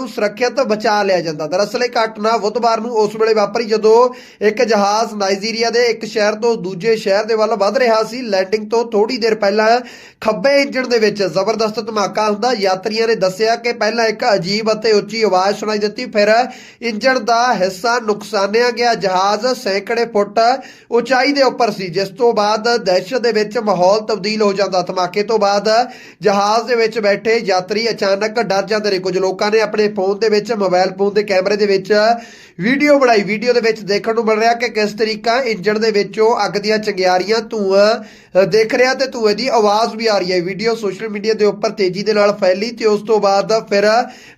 ਨੂੰ ਸੁਰੱਖਿਅਤ ਬਚਾ ਲਿਆ ਜਾਂਦਾ। ਦਰਅਸਲ ਇਹ ਘਟਨਾ ਬੁੱਧਵਾਰ ਨੂੰ ਉਸ ਵੇਲੇ ਵਾਪਰੀ ਜਦੋਂ ਇੱਕ ਜਹਾਜ਼ ਨਾਈਜੀਰੀਆ ਦੇ ਇੱਕ ਸ਼ਹਿਰ ਤੋਂ ਦੂਜੇ ਸ਼ਹਿਰ ਦੇ ਵੱਲ ਵੱਧ ਰਿਹਾ ਸੀ। ਲੈਂਡਿੰਗ ਤੋਂ ਥੋੜੀ ਦੇਰ ਪਹਿਲਾਂ ਖੱਬੇ ਇੰਜਣ ਦੇ ਵਿੱਚ ਜ਼ਬਰਦਸਤ ਧਮਾਕਾ ਹੁੰਦਾ ਯਾਤਰੀਆਂ ਨੇ ਦੱਸਿਆ ਕਿ ਪਹਿਲਾਂ ਇੱਕ ਅਜੀਬ ਅਤੇ ਉੱਚੀ ਆਵਾਜ਼ ਸੁਣਾਈ ਦਿੱਤੀ, ਫਿਰ ਇੰਜਣ ਦਾ ਹਿੱਸਾ ਨੁਕਸਾਨਿਆ ਗਿਆ। ਜਹਾਜ਼ ਸੈਂਕੜੇ ਫੁੱਟ ਉਚਾਈ ਦੇ ਉੱਪਰ ਸੀ, ਜਿਸ ਤੋਂ ਬਾਅਦ ਦਹਿਸ਼ਤ ਦੇ ਵਿੱਚ ਮਾਹੌਲ ਤਬਦੀਲ ਹੋ ਜਾਂਦਾ। ਧਮਾਕੇ ਤੋਂ ਬਾਅਦ ਜਹਾਜ਼ ਦੇ ਵਿੱਚ ਬੈਠੇ ਯਾਤਰੀ ਅਚਾਨਕ ਡਰ ਜਾਂਦੇ ਨੇ। ਕੁਝ ਲੋਕਾਂ ਨੇ ਆਪਣੇ ਫੋਨ ਦੇ ਵਿੱਚ ਮੋਬਾਈਲ ਫੋਨ ਦੇ ਕੈਮਰੇ ਦੇ ਵਿੱਚ ਵੀਡੀਓ ਬਣਾਈ। ਵੀਡੀਓ ਦੇ ਵਿੱਚ ਦੇਖਣ ਨੂੰ ਮਿਲ ਰਿਹਾ ਕਿ ਕਿਸ ਤਰੀਕਾ ਇੰਜਣ ਦੇ ਵਿੱਚੋਂ ਅੱਗ ਦੀਆਂ ਚੰਗਿਆਰੀਆਂ ਧੂਆਂ ਅ, ਰਿਹਾ ਤੇ ਧੂਏ ਦੀ ਆਵਾਜ਼ ਵੀ ਆ ਰਹੀ ਹੈ। ਵੀਡੀਓ ਸੋਸ਼ਲ ਮੀਡੀਆ ਦੇ ਉੱਪਰ ਤੇਜ਼ੀ ਦੇ ਨਾਲ ਫੈਲੀ ਤੇ ਉਸ ਤੋਂ ਬਾਅਦ ਫਿਰ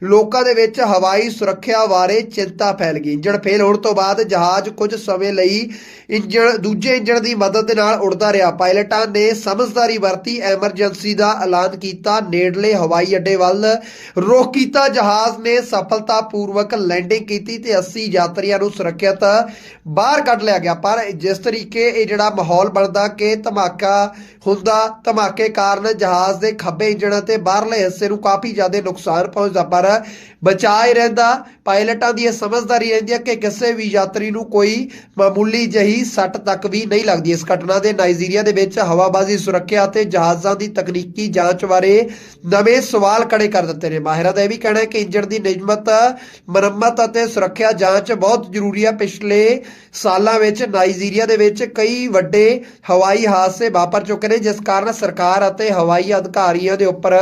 ਲੋਕਾਂ ਦੇ ਵਿੱਚ ਹਵਾਈ ਸੁਰੱਖਿਆ ਬਾਰੇ ਚਿੰਤਾ ਫੈਲ ਗਈ। ਇੰਜਣ ਫੇਲ ਹੋਣ ਤੋਂ ਬਾਅਦ ਜਹਾਜ਼ ਕੁਝ ਸਮੇਂ ਲਈ ਇੰਜਣ ਦੂਜੇ ਇੰਜਣ ਦੀ ਮਦਦ ਦੇ ਨਾਲ ਉੜਦਾ ਰਿਹਾ। ਪਾਇਲਟਾਂ ਨੇ ਸਮਝਦਾਰੀ ਵਰਤੀ ਐਮਰਜੈਂਸੀ ਦਾ ਐਲਾਨ ਕੀਤਾ ਨੇੜਲੇ ਹਵਾਈ ਅੱਡੇ ਵੱਲ ਰੁਖ ਕੀਤਾ। ਜਹਾਜ਼ ਨੇ ਸਫਲਤਾਪੂਰਵਕ ਲੈਂਡਿੰਗ ਕੀਤੀ ਤੇ 80 ਯਾਤਰੀਆਂ ਨੂੰ ਸੁਰੱਖਿਅਤ ਬਾਹਰ ਕੱਢ ਲਿਆ ਗਿਆ। ਪਰ ਜਿਸ ਤਰੀਕੇ ਇਹ ਜਿਹੜਾ ਮਾਹੌਲ ਬਣਦਾ ਕਿ ਧਮਾਕਾ ਹੁੰਦਾ, ਧਮਾਕੇ ਕਾਰਨ ਜਹਾਜ਼ ਦੇ ਖੱਬੇ ਇੰਜਣ ਅਤੇ ਬਾਹਰਲੇ ਹਿੱਸੇ ਨੂੰ ਕਾਫੀ ਜ਼ਿਆਦਾ ਨੁਕਸਾਨ ਪਹੁੰਚਦਾ, ਪਰ ਬਚਾ ਰਹਿੰਦਾ। ਪਾਇਲਟਾਂ ਦੀ ਇਹ ਸਮਝਦਾਰੀ ਰਹਿੰਦੀ ਹੈ ਕਿ ਕਿਸੇ ਵੀ ਯਾਤਰੀ ਨੂੰ ਕੋਈ ਮਾਮੂਲੀ ਜਹੀ ਸੱਟ ਤੱਕ ਵੀ ਨਹੀਂ ਲੱਗਦੀ। ਇਸ ਘਟਨਾ ਦੇ ਨਾਈਜੀਰੀਆ ਦੇ ਵਿੱਚ ਹਵਾਬਾਜ਼ੀ, ਸੁਰੱਖਿਆ ਅਤੇ ਜਹਾਜ਼ਾਂ ਦੀ ਤਕਨੀਕੀ ਜਾਂਚ ਬਾਰੇ ਨਵੇਂ ਸਵਾਲ ਖੜੇ ਕਰ ਦਿੱਤੇ ਨੇ। ਮਾਹਿਰਾਂ ਦਾ ਇਹ ਵੀ ਕਹਿਣਾ ਹੈ ਕਿ ਇੰਜਣ ਦੀ ਨਿਯਮਤ ਮੁਰੰਮਤ ਅਤੇ ਸੁਰੱਖਿਆ ਜਾਂਚ ਬਹੁਤ ਜ਼ਰੂਰੀ ਹੈ ਪਿਛਲੇ ਸਾਲਾਂ ਵਿੱਚ ਨਾਈਜੀਰੀਆ ਦੇ ਵਿੱਚ ਕਈ ਵੱਡੇ ਹਵਾਈ ਹਾਦਸੇ ਵਾਪਰ ਚੁੱਕੇ ਨੇ, ਜਿਸ ਕਾਰਨ ਸਰਕਾਰ ਅਤੇ ਹਵਾਈ ਅਧਿਕਾਰੀਆਂ ਦੇ ਉੱਪਰ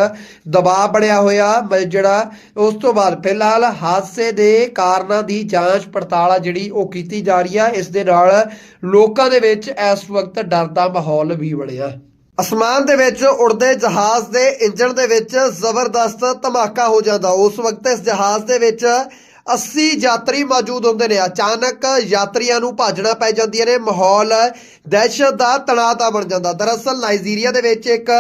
ਦਬਾਅ ਬਣਿਆ ਹੋਇਆ। ਜਿਹੜਾ ਉਸ ਤੋਂ ਬਾਅਦ ਫਿਲਹਾਲ ਹਾਦਸੇ ਦੇ ਕਾਰਨਾਂ ਦੀ ਜਾਂਚ ਪੜਤਾਲ ਆ ਜਿਹੜੀ ਉਹ ਕੀਤੀ ਜਾ ਰਹੀ ਹੈ ਇਸ ਦੇ ਨਾਲ ਲੋਕਾਂ ਦੇ ਵਿੱਚ ਇਸ ਵਕਤ ਡਰ ਦਾ ਮਾਹੌਲ ਵੀ ਬਣਿਆ। ਅਸਮਾਨ ਦੇ ਵਿੱਚ ਉੜਦੇ ਜਹਾਜ਼ ਦੇ ਇੰਜਣ ਦੇ ਵਿੱਚ ਜ਼ਬਰਦਸਤ ਧਮਾਕਾ ਹੋ ਜਾਂਦਾ। ਉਸ ਵਕਤ ਇਸ ਜਹਾਜ਼ ਦੇ ਵਿੱਚ 80 ਯਾਤਰੀ ਮੌਜੂਦ ਹੁੰਦੇ ਨੇ। ਅਚਾਨਕ ਯਾਤਰੀਆਂ ਨੂੰ ਭਾਜਣਾ ਪੈ ਜਾਂਦੀਆਂ ਨੇ। ਮਾਹੌਲ ਦਹਿਸ਼ਤ ਦਾ ਤਣਾਅ ਦਾ ਬਣ ਜਾਂਦਾ। ਦਰਅਸਲ ਨਾਈਜੀਰੀਆ ਦੇ ਵਿੱਚ ਇੱਕ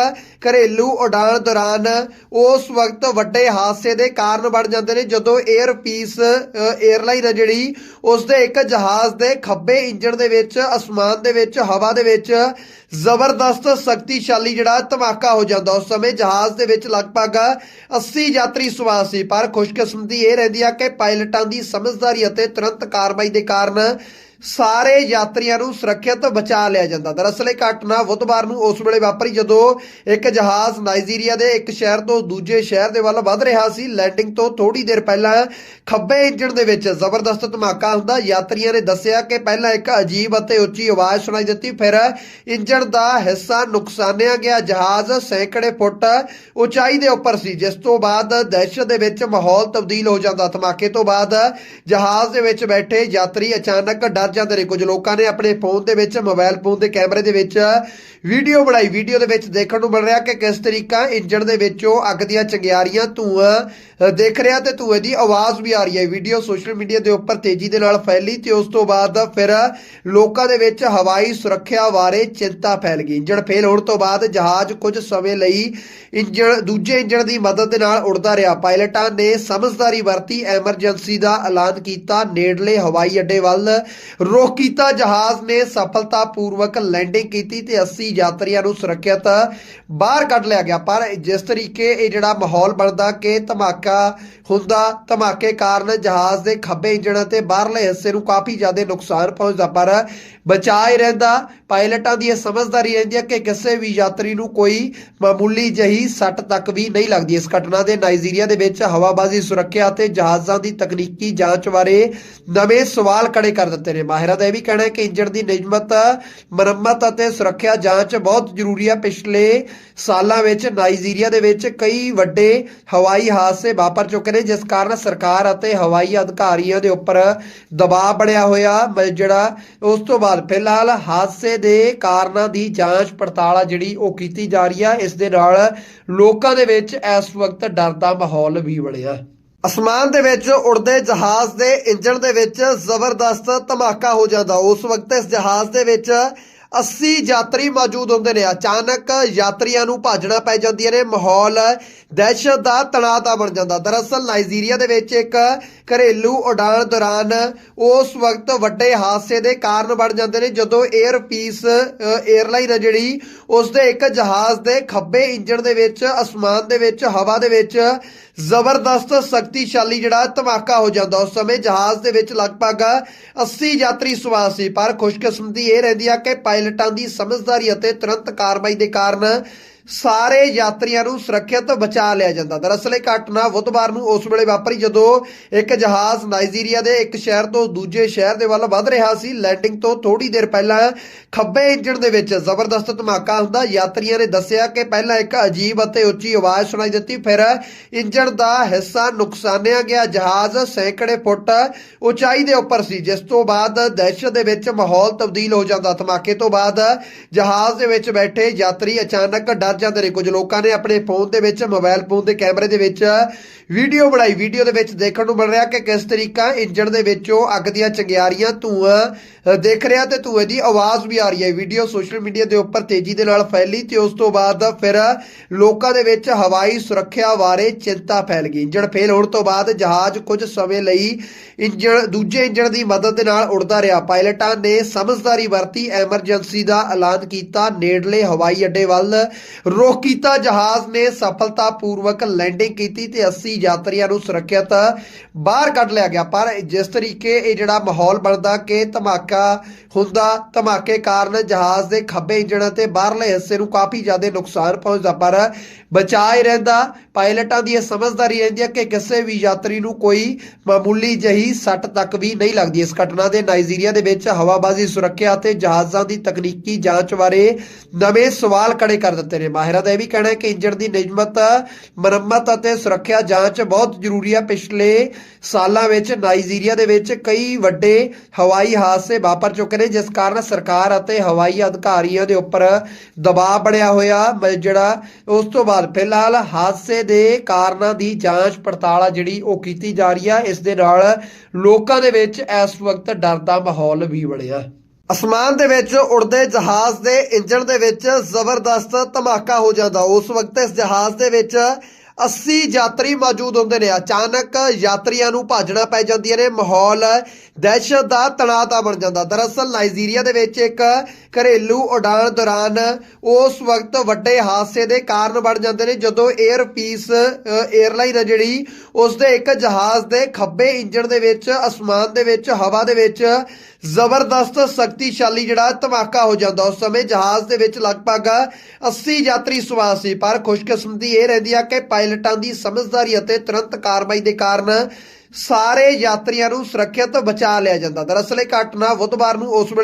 ਘਰੇਲੂ ਉਡਾਣ ਦੌਰਾਨ ਉਸ ਵਕਤ ਵੱਡੇ ਹਾਦਸੇ ਦੇ ਕਾਰਨ ਬਣ ਜਾਂਦੇ ਨੇ। ਜਦੋਂ 에ਅਰ ਪੀਸ 에ਅਰਲਾਈਨ ਹੈ ਜਿਹੜੀ ਉਸ ਦੇ ਇੱਕ ਜਹਾਜ਼ ਦੇ ਖੱਬੇ ਇੰਜਣ ਦੇ ਵਿੱਚ, ਅਸਮਾਨ ਦੇ ਵਿੱਚ, ਹਵਾ ਦੇ ਵਿੱਚ ਜ਼ਬਰਦਸਤ ਸ਼ਕਤੀਸ਼ਾਲੀ ਜਿਹੜਾ ਧਮਾਕਾ ਹੋ ਜਾਂਦਾ ਉਸ ਸਮੇਂ ਜਹਾਜ਼ ਦੇ ਵਿੱਚ ਲਗਭਗ 80 ਯਾਤਰੀ ਸਵਾਰ ਸੀ, ਪਰ ਖੁਸ਼ਕਿਸਮਤੀ ਇਹ ਰਹਿੰਦੀ ਆ ਕਿ ਪਾਇਲਟਾਂ ਦੀ ਸਮਝਦਾਰੀ ਅਤੇ ਤੁਰੰਤ ਕਾਰਵਾਈ ਦੇ ਕਾਰਨ ਸਾਰੇ ਯਾਤਰੀਆਂ ਨੂੰ ਸੁਰੱਖਿਅਤ ਬਚਾ ਲਿਆ ਜਾਂਦਾ। ਦਰਅਸਲ ਇਹ ਘਟਨਾ ਬੁੱਧਵਾਰ ਨੂੰ ਉਸ ਵੇਲੇ ਵਾਪਰੀ ਜਦੋਂ ਇੱਕ ਜਹਾਜ਼ ਨਾਈਜੀਰੀਆ ਦੇ ਇੱਕ ਸ਼ਹਿਰ ਤੋਂ ਦੂਜੇ ਸ਼ਹਿਰ ਦੇ ਵੱਲ ਵੱਧ ਰਿਹਾ ਸੀ। ਲੈਂਡਿੰਗ ਤੋਂ ਥੋੜੀ ਦੇਰ ਪਹਿਲਾਂ ਖੱਬੇ ਇੰਜਣ ਦੇ ਵਿੱਚ ਜ਼ਬਰਦਸਤ ਧਮਾਕਾ ਹੁੰਦਾ ਯਾਤਰੀਆਂ ਨੇ ਦੱਸਿਆ ਕਿ ਪਹਿਲਾਂ ਇੱਕ ਅਜੀਬ ਅਤੇ ਉੱਚੀ ਆਵਾਜ਼ ਸੁਣਾਈ ਦਿੱਤੀ, ਫਿਰ ਇੰਜਣ ਦਾ ਹਿੱਸਾ ਨੁਕਸਾਨਿਆ ਗਿਆ। ਜਹਾਜ਼ ਸੈਂਕੜੇ ਫੁੱਟ ਉਚਾਈ ਦੇ ਉੱਪਰ ਸੀ, ਜਿਸ ਤੋਂ ਬਾਅਦ ਦਹਿਸ਼ਤ ਦੇ ਵਿੱਚ ਮਾਹੌਲ ਤਬਦੀਲ ਹੋ ਜਾਂਦਾ। ਧਮਾਕੇ ਤੋਂ ਬਾਅਦ ਜਹਾਜ਼ ਦੇ ਵਿੱਚ ਬੈਠੇ ਯਾਤਰੀ ਅਚਾਨਕ ਡਰ ਜਾਂਦੇ ਨੇ ਕੁਝ ਲੋਕਾਂ ਨੇ ਆਪਣੇ ਫੋਨ ਦੇ ਵਿੱਚ ਮੋਬਾਈਲ ਫੋਨ ਦੇ ਕੈਮਰੇ ਦੇ ਵਿੱਚ ਵੀਡੀਓ ਬਣਾਈ। ਵੀਡੀਓ ਦੇ ਵਿੱਚ ਦੇਖਣ ਨੂੰ ਮਿਲ ਰਿਹਾ ਕਿ ਕਿਸ ਤਰੀਕਾ ਇੰਜਣ ਦੇ ਵਿੱਚੋਂ ਅੱਗ ਦੀਆਂ ਚੰਗਿਆਰੀਆਂ ਧੂਆਂ ਅ, ਰਿਹਾ ਤੇ ਧੂਏ ਦੀ ਆਵਾਜ਼ ਵੀ ਆ ਰਹੀ ਹੈ। ਵੀਡੀਓ ਸੋਸ਼ਲ ਮੀਡੀਆ ਦੇ ਉੱਪਰ ਤੇਜ਼ੀ ਦੇ ਨਾਲ ਫੈਲੀ ਤੇ ਉਸ ਤੋਂ ਬਾਅਦ ਫਿਰ ਲੋਕਾਂ ਦੇ ਵਿੱਚ ਹਵਾਈ ਸੁਰੱਖਿਆ ਬਾਰੇ ਚਿੰਤਾ ਫੈਲ ਗਈ। ਇੰਜਣ ਫੇਲ ਹੋਣ ਤੋਂ ਬਾਅਦ ਜਹਾਜ਼ ਕੁਝ ਸਮੇਂ ਲਈ ਇੰਜਣ ਦੂਜੇ ਇੰਜਣ ਦੀ ਮਦਦ ਦੇ ਨਾਲ ਉੜਦਾ ਰਿਹਾ। ਪਾਇਲਟਾਂ ਨੇ ਸਮਝਦਾਰੀ ਵਰਤੀ ਐਮਰਜੈਂਸੀ ਦਾ ਐਲਾਨ ਕੀਤਾ। ਨੇੜਲੇ ਹਵਾਈ ਅੱਡੇ ਵੱਲ ਰੁਖ ਕੀਤਾ ਜਹਾਜ਼ ਨੇ ਸਫਲਤਾਪੂਰਵਕ ਲੈਂਡਿੰਗ ਕੀਤੀ ਤੇ 80 ਯਾਤਰੀਆਂ ਨੂੰ ਸੁਰੱਖਿਅਤ ਬਾਹਰ ਕੱਢ ਲਿਆ ਗਿਆ। ਪਰ ਜਿਸ ਤਰੀਕੇ ਇਹ ਜਿਹੜਾ ਮਾਹੌਲ ਬਣਦਾ, ਕਿ ਧਮਾਕਾ ਹੁੰਦਾ, ਧਮਾਕੇ ਕਾਰਨ ਜਹਾਜ਼ ਦੇ ਖੱਬੇ ਇੰਜਣ ਅਤੇ ਬਾਹਰਲੇ ਹਿੱਸੇ ਨੂੰ ਕਾਫੀ ਜ਼ਿਆਦਾ ਨੁਕਸਾਨ ਪਹੁੰਚਦਾ। ਪਰ ਬਚਾ ਰਹਿੰਦਾ, ਪਾਇਲਟਾਂ ਦੀ ਇਹ ਸਮਝਦਾਰੀ ਰਹਿੰਦੀ ਹੈ ਕਿ ਕਿਸੇ ਵੀ ਯਾਤਰੀ ਨੂੰ ਕੋਈ ਮਾਮੂਲੀ ਜਹੀ ਸੱਟ ਤੱਕ ਵੀ ਨਹੀਂ ਲੱਗਦੀ। ਇਸ ਘਟਨਾ ਦੇ ਨਾਈਜੀਰੀਆ ਦੇ ਵਿੱਚ ਹਵਾਬਾਜ਼ੀ, ਸੁਰੱਖਿਆ ਅਤੇ ਜਹਾਜ਼ਾਂ ਦੀ ਤਕਨੀਕੀ ਜਾਂਚ ਬਾਰੇ ਨਵੇਂ ਸਵਾਲ ਖੜੇ ਕਰ ਦਿੱਤੇ ਨੇ। ਮਾਹਿਰਾਂ ਦਾ ਇਹ ਵੀ ਕਹਿਣਾ ਹੈ ਕਿ ਇੰਜਣ ਦੀ ਨਿਯਮਤ ਮੁਰੰਮਤ ਅਤੇ ਸੁਰੱਖਿਆ ਜਾਂਚ ਬਹੁਤ ਜ਼ਰੂਰੀ ਹੈ ਪਿਛਲੇ ਸਾਲਾਂ ਵਿੱਚ ਨਾਈਜੀਰੀਆ ਦੇ ਵਿੱਚ ਕਈ ਵੱਡੇ ਹਵਾਈ ਹਾਦਸੇ ਵਾਪਰ ਚੁੱਕੇ ਨੇ, ਜਿਸ ਕਾਰਨ ਸਰਕਾਰ ਅਤੇ ਹਵਾਈ ਅਧਿਕਾਰੀਆਂ ਦੇ ਉੱਪਰ ਦਬਾਅ ਬਣਿਆ ਹੋਇਆ। ਜਿਹੜਾ ਉਸ ਤੋਂ ਬਾਅਦ ਫਿਲਹਾਲ ਹਾਦਸੇ ਦੇ ਕਾਰਨਾਂ ਦੀ ਜਾਂਚ ਪੜਤਾਲ ਆ ਜਿਹੜੀ ਉਹ ਕੀਤੀ ਜਾ ਰਹੀ ਹੈ ਇਸ ਦੇ ਨਾਲ ਲੋਕਾਂ ਦੇ ਵਿੱਚ ਇਸ ਵਕਤ ਡਰ ਦਾ ਮਾਹੌਲ ਵੀ ਬਣਿਆ। ਅਸਮਾਨ ਦੇ ਵਿੱਚ ਉੜਦੇ ਜਹਾਜ਼ ਦੇ ਇੰਜਣ ਦੇ ਵਿੱਚ ਜ਼ਬਰਦਸਤ ਧਮਾਕਾ ਹੋ ਜਾਂਦਾ। ਉਸ ਵਕਤ ਇਸ ਜਹਾਜ਼ ਦੇ ਵਿੱਚ 80 ਯਾਤਰੀ ਮੌਜੂਦ ਹੁੰਦੇ ਨੇ। ਅਚਾਨਕ ਯਾਤਰੀਆਂ ਨੂੰ ਭਾਜਣਾ ਪੈ ਜਾਂਦੀਆਂ ਨੇ। ਮਾਹੌਲ ਦਹਿਸ਼ਤ ਦਾ ਤਣਾਅ ਦਾ ਬਣ ਜਾਂਦਾ। ਦਰਅਸਲ ਨਾਈਜੀਰੀਆ ਦੇ ਵਿੱਚ ਇੱਕ ਘਰੇਲੂ ਉਡਾਣ ਦੌਰਾਨ ਉਸ ਵਕਤ ਵੱਡੇ ਹਾਦਸੇ ਦੇ ਕਾਰਨ ਬਣ ਜਾਂਦੇ ਨੇ। ਜਦੋਂ 에ਅਰ ਪੀਸ 에ਅਰਲਾਈਨ ਹੈ ਜਿਹੜੀ ਉਸ ਦੇ ਇੱਕ ਜਹਾਜ਼ ਦੇ ਖੱਬੇ ਇੰਜਣ ਦੇ ਵਿੱਚ, ਅਸਮਾਨ ਦੇ ਵਿੱਚ, ਹਵਾ ਦੇ ਵਿੱਚ ਜ਼ਬਰਦਸਤ ਸ਼ਕਤੀਸ਼ਾਲੀ ਜਿਹੜਾ ਧਮਾਕਾ ਹੋ ਜਾਂਦਾ ਉਸ ਸਮੇਂ। ਜਹਾਜ਼ ਦੇ ਵਿੱਚ ਲਗਭਗ 80 ਯਾਤਰੀ ਸਵਾਰ ਸੀ, ਪਰ ਖੁਸ਼ਕਿਸਮਤੀ ਇਹ ਰਹਿੰਦੀ ਆ ਕਿ ਪਾਇਲਟਾਂ ਦੀ ਸਮਝਦਾਰੀ ਅਤੇ ਤੁਰੰਤ ਕਾਰਵਾਈ ਦੇ ਕਾਰਨ ਸਾਰੇ ਯਾਤਰੀਆਂ ਨੂੰ ਸੁਰੱਖਿਅਤ ਬਚਾ ਲਿਆ ਜਾਂਦਾ। ਦਰਅਸਲ ਇਹ ਘਟਨਾ ਬੁੱਧਵਾਰ ਨੂੰ ਉਸ ਵੇਲੇ ਵਾਪਰੀ ਜਦੋਂ ਇੱਕ ਜਹਾਜ਼ ਨਾਈਜੀਰੀਆ ਦੇ ਇੱਕ ਸ਼ਹਿਰ ਤੋਂ ਦੂਜੇ ਸ਼ਹਿਰ ਦੇ ਵੱਲ ਵੱਧ ਰਿਹਾ ਸੀ। ਲੈਂਡਿੰਗ ਤੋਂ ਥੋੜੀ ਦੇਰ ਪਹਿਲਾਂ ਖੱਬੇ ਇੰਜਣ ਦੇ ਵਿੱਚ ਜ਼ਬਰਦਸਤ ਧਮਾਕਾ ਹੁੰਦਾ ਯਾਤਰੀਆਂ ਨੇ ਦੱਸਿਆ ਕਿ ਪਹਿਲਾਂ ਇੱਕ ਅਜੀਬ ਅਤੇ ਉੱਚੀ ਆਵਾਜ਼ ਸੁਣਾਈ ਦਿੱਤੀ, ਫਿਰ ਇੰਜਣ ਦਾ ਹਿੱਸਾ ਨੁਕਸਾਨਿਆ ਗਿਆ। ਜਹਾਜ਼ ਸੈਂਕੜੇ ਫੁੱਟ ਉਚਾਈ ਦੇ ਉੱਪਰ ਸੀ, ਜਿਸ ਤੋਂ ਬਾਅਦ ਦਹਿਸ਼ਤ ਦੇ ਵਿੱਚ ਮਾਹੌਲ ਤਬਦੀਲ ਹੋ ਜਾਂਦਾ। ਧਮਾਕੇ ਤੋਂ ਬਾਅਦ ਜਹਾਜ਼ ਦੇ ਵਿੱਚ ਬੈਠੇ ਯਾਤਰੀ ਅਚਾਨਕ ਡਰ ਜਾਂਦੇ ਨੇ ਕੁਝ ਲੋਕਾਂ ਨੇ ਆਪਣੇ ਫੋਨ ਦੇ ਵਿੱਚ ਮੋਬਾਈਲ ਫੋਨ ਦੇ ਕੈਮਰੇ ਦੇ ਵਿੱਚ ਵੀਡੀਓ ਬਣਾਈ। ਵੀਡੀਓ ਦੇ ਵਿੱਚ ਦੇਖਣ ਨੂੰ ਮਿਲ ਰਿਹਾ ਕਿ ਕਿਸ ਤਰੀਕਾ ਇੰਜਣ ਦੇ ਵਿੱਚੋਂ ਅੱਗ ਦੀਆਂ ਚੰਗਿਆਰੀਆਂ ਧੂਆਂ ਅ, ਰਿਹਾ ਤੇ ਧੂਏ ਦੀ ਆਵਾਜ਼ ਵੀ ਆ ਰਹੀ ਹੈ। ਵੀਡੀਓ ਸੋਸ਼ਲ ਮੀਡੀਆ ਦੇ ਉੱਪਰ ਤੇਜ਼ੀ ਦੇ ਨਾਲ ਫੈਲੀ ਤੇ ਉਸ ਤੋਂ ਬਾਅਦ ਫਿਰ ਲੋਕਾਂ ਦੇ ਵਿੱਚ ਹਵਾਈ ਸੁਰੱਖਿਆ ਬਾਰੇ ਚਿੰਤਾ ਫੈਲ ਗਈ। ਇੰਜਣ ਫੇਲ ਹੋਣ ਤੋਂ ਬਾਅਦ ਜਹਾਜ਼ ਕੁਝ ਸਮੇਂ ਲਈ ਇੰਜਣ ਦੂਜੇ ਇੰਜਣ ਦੀ ਮਦਦ ਦੇ ਨਾਲ ਉੱਡਦਾ ਰਿਹਾ। ਪਾਇਲਟਾਂ ਨੇ ਸਮਝਦਾਰੀ ਵਰਤੀ ਐਮਰਜੈਂਸੀ ਦਾ ਐਲਾਨ ਕੀਤਾ। ਨੇੜਲੇ ਹਵਾਈ ਅੱਡੇ ਵੱਲ ਰੁਖ ਕੀਤਾ ਜਹਾਜ਼ ਨੇ ਸਫਲਤਾਪੂਰਵਕ ਲੈਂਡਿੰਗ ਕੀਤੀ ਤੇ 80 ਯਾਤਰੀਆਂ ਨੂੰ ਸੁਰੱਖਿਅਤ ਬਾਹਰ ਕੱਢ ਲਿਆ ਗਿਆ। ਪਰ ਜਿਸ ਤਰੀਕੇ ਇਹ ਜਿਹੜਾ ਮਾਹੌਲ ਬਣਦਾ ਕਿ ਧਮਾਕਾ ਹੁੰਦਾ, ਧਮਾਕੇ ਕਾਰਨ ਜਹਾਜ਼ ਦੇ ਖੱਬੇ ਇੰਜਣ ਅਤੇ ਬਾਹਰਲੇ ਹਿੱਸੇ ਨੂੰ ਕਾਫੀ ਜ਼ਿਆਦਾ ਨੁਕਸਾਨ ਪਹੁੰਚਦਾ, ਪਰ ਬਚਾ ਰਹਿੰਦਾ। ਪਾਇਲਟਾਂ ਦੀ ਇਹ ਸਮਝਦਾਰੀ ਰਹਿੰਦੀ ਹੈ ਕਿ ਕਿਸੇ ਵੀ ਯਾਤਰੀ ਨੂੰ ਕੋਈ ਮਾਮੂਲੀ ਜਹੀ ਸੱਟ ਤੱਕ ਵੀ ਨਹੀਂ ਲੱਗਦੀ। ਇਸ ਘਟਨਾ ਦੇ ਨਾਈਜੀਰੀਆ ਦੇ ਵਿੱਚ ਹਵਾਬਾਜ਼ੀ ਸੁਰੱਖਿਆ ਅਤੇ ਜਹਾਜ਼ਾਂ ਦੀ ਤਕਨੀਕੀ ਜਾਂਚ ਬਾਰੇ ਨਵੇਂ ਸਵਾਲ ਖੜੇ ਕਰ ਦਿੱਤੇ ਨੇ। ਮਾਹਿਰਾਂ ਦਾ ਇਹ ਵੀ ਕਹਿਣਾ ਹੈ ਕਿ ਇੰਜਣ ਦੀ ਨਿਯਮਤ, ਮੁਰੰਮਤ ਅਤੇ ਸੁਰੱਖਿਆ ਜਾਂਚ ਬਹੁਤ ਜ਼ਰੂਰੀ ਹੈ। ਪਿਛਲੇ ਸਾਲਾਂ ਵਿੱਚ ਨਾਈਜੀਰੀਆ ਦੇ ਵਿੱਚ ਕਈ ਵੱਡੇ ਹਵਾਈ ਹਾਦਸੇ ਵਾਪਰ ਚੁੱਕੇ ਨੇ, ਜਿਸ ਕਾਰਨ ਸਰਕਾਰ ਅਤੇ ਹਵਾਈ ਅਧਿਕਾਰੀਆਂ ਦੇ ਉੱਪਰ ਦਬਾਅ ਬਣਿਆ ਹੋਇਆ। ਜਿਹੜਾ ਉਸ ਤੋਂ ਬਾਅਦ ਫਿਲਹਾਲ ਹਾਦਸੇ ਦੇ ਕਾਰਨਾਂ ਦੀ ਜਾਂਚ ਪੜਤਾਲ ਆ ਜਿਹੜੀ ਉਹ ਕੀਤੀ ਜਾ ਰਹੀ ਹੈ ਇਸ ਦੇ ਨਾਲ ਲੋਕਾਂ ਦੇ ਵਿੱਚ ਇਸ ਵਕਤ ਡਰ ਦਾ ਮਾਹੌਲ ਵੀ ਬਣਿਆ। ਅਸਮਾਨ ਦੇ ਵਿੱਚ ਉੜਦੇ ਜਹਾਜ਼ ਦੇ ਇੰਜਣ ਦੇ ਵਿੱਚ ਜ਼ਬਰਦਸਤ ਧਮਾਕਾ ਹੋ ਜਾਂਦਾ। ਉਸ ਵਕਤ ਇਸ ਜਹਾਜ਼ ਦੇ ਵਿੱਚ 80 ਯਾਤਰੀ ਮੌਜੂਦ ਹੁੰਦੇ ਨੇ। ਅਚਾਨਕ ਯਾਤਰੀਆਂ ਨੂੰ ਭਾਜਣਾ ਪੈ ਜਾਂਦੀਆਂ ਨੇ। ਮਾਹੌਲ ਦਹਿਸ਼ਤ ਦਾ ਤਣਾਅ ਦਾ ਬਣ ਜਾਂਦਾ। ਦਰਅਸਲ ਨਾਈਜੀਰੀਆ ਦੇ ਵਿੱਚ ਇੱਕ ਘਰੇਲੂ ਉਡਾਨ ਦੌਰਾਨ ਉਸ ਵਕਤ ਵੱਡੇ ਹਾਦਸੇ ਦੇ ਕਾਰਨ ਬਣ ਜਾਂਦੇ ਨੇ। ਜਦੋਂ 에ਅਰ ਪੀਸ 에ਅਰਲਾਈਨ ਹੈ ਜਿਹੜੀ ਉਸ ਦੇ ਇੱਕ ਜਹਾਜ਼ ਦੇ ਖੱਬੇ ਇੰਜਣ ਦੇ ਵਿੱਚ, ਅਸਮਾਨ ਦੇ ਵਿੱਚ, ਹਵਾ ਦੇ ਵਿੱਚ ਜ਼ਬਰਦਸਤ ਸ਼ਕਤੀਸ਼ਾਲੀ ਜਿਹੜਾ ਧਮਾਕਾ ਹੋ ਜਾਂਦਾ ਉਸ ਸਮੇਂ ਜਹਾਜ਼ ਦੇ ਵਿੱਚ ਲਗਭਗ 80 ਯਾਤਰੀ ਸਵਾਰ ਸੀ, ਪਰ ਖੁਸ਼ਕਿਸਮਤੀ ਇਹ ਰਹਿੰਦੀ ਆ ਕਿ ਪਾਇਲਟਾਂ ਦੀ ਸਮਝਦਾਰੀ ਅਤੇ ਤੁਰੰਤ ਕਾਰਵਾਈ ਦੇ ਕਾਰਨ ਸਾਰੇ ਯਾਤਰੀਆਂ ਨੂੰ ਸੁਰੱਖਿਅਤ ਬਚਾ ਲਿਆ ਜਾਂਦਾ। ਦਰਅਸਲ ਇਹ ਘਟਨਾ ਬੁੱਧਵਾਰ ਨੂੰ ਉਸ ਵੇਲੇ